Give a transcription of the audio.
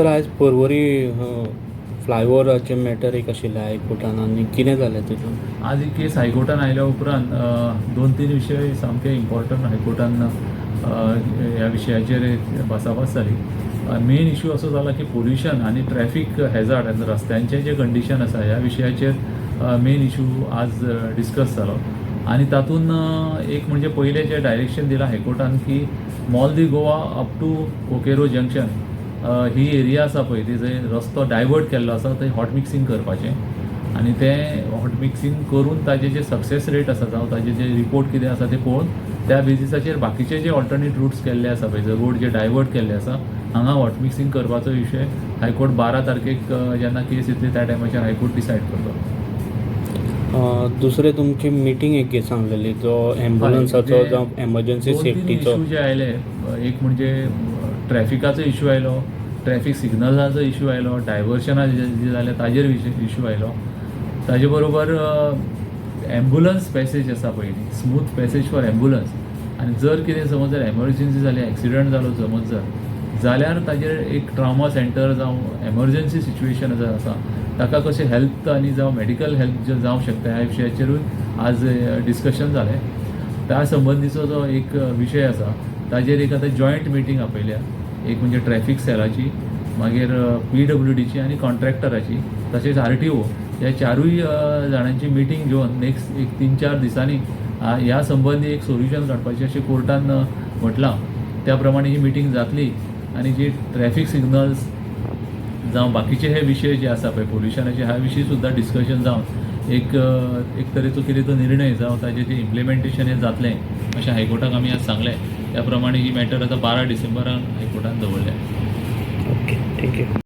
तर आयज परवरी फ्लायओवराचे मॅटर एक आशिल्लें हायकोर्टान आनी कितें जालें तितून आज ही केस हायकोर्टान आयल्या उपरांत दोन तीन विशय सामके इम्पॉर्टंट हायकोर्टान ह्या विशयाचेर भासाभास जाली मेन इश्यू असो जाला की पोल्युशन आनी ट्रॅफीक हेजार्ड आनी रस्त्यांचें जें कंडिशन आसा ह्या विशयाचेर मेन इश्यू आज डिस्कस जालो आनी तातूंत एक म्हणजे पयलें जें डायरेक्शन दिलां हायकोर्टान की Mall De Goa up to Coqueiro junction he area आसा पळय ती जंय रस्तो डायवर्ट केल्लो आसा थंय हॉट मिक्सिंग करपाचें. आनी तें हॉट मिक्सिंग करून ताजे जे सक्सेस रेट आसा जावं ताजे जे रिपोर्ट कितें आसा ते पळोवन त्या बेजिसाचेर बाकीचे जे ऑल्टरनेट रूट्स केल्ले आसा पळय जे रोड जे डायवर्ट केल्ले आसा हांगा हॉट मिक्सिंग करपाचो विशय हायकोर्ट बारा तारखेक जेन्ना केस येतली त्या टायमाचेर हायकोर्ट डिसायड करतो. दुसरें तुमची मिटींग एक घे सांगलेली जो एम्बुलन्साचो हय, जावं एमर्जन्सी सेफ्टीचो. जे आयले एक म्हणजे ट्रॅफिकाचो इश्यू आयलो ट्रॅफिक सिग्नलाचो इश्यू आयलो डायवर्शना जे जे जाले ताजेर इश्यू आयलो. ताजे बरोबर ॲम्ब्युलन्स पॅसेज आसा पयली स्मूथ पॅसेज फॉर ॲम्ब्युलन्स आनी जर कितें समज जर एमर्जन्सी जाली एक्सिडंट जालो समज जर जाल्यार ताजेर एक ट्रामा सेंटर जावं एमर्जन्सी सिच्युएशन जर आसा ताका कशें हेल्थ आनी जावं मेडिकल हेल्प जे जावंक शकता ह्या विशयाचेरूय आज डिस्कशन जालें त्या संबंदीचो जो एक विशय आसा ताजेर एक आतां जॉयंट मिटींग आपयल्या. एक म्हणजे ट्रॅफिक सेलाची मागीर पी डब्ल्यू डीची आनी कॉन्ट्रॅक्टराची तशेंच आर टी ओ ह्या चारूय जाणांची मिटींग घेवन नेक्स्ट एक तीन चार दिसांनी ह्या संबंधी एक सोल्युशन काडपाचें अशें कोर्टान म्हटलां. त्या प्रमाणे ही मिटींग जातली आनी जी ट्रॅफिक सिग्नल्स जावं बाकीचे हे विशय जे आसा पळय पोल्युशनाचे ह्या विशीं सुद्दां डिस्कशन जावन एक एक तरेचो कितें तो निर्णय जावं ताजें जें इम्प्लिमेंटेशन हें जातलें अशें हायकोर्टाक आमी आज सांगलें त्या प्रमाणे ही मॅटर आतां बारा डिसेंबरान हायकोर्टान दवरल्या. Okay thank you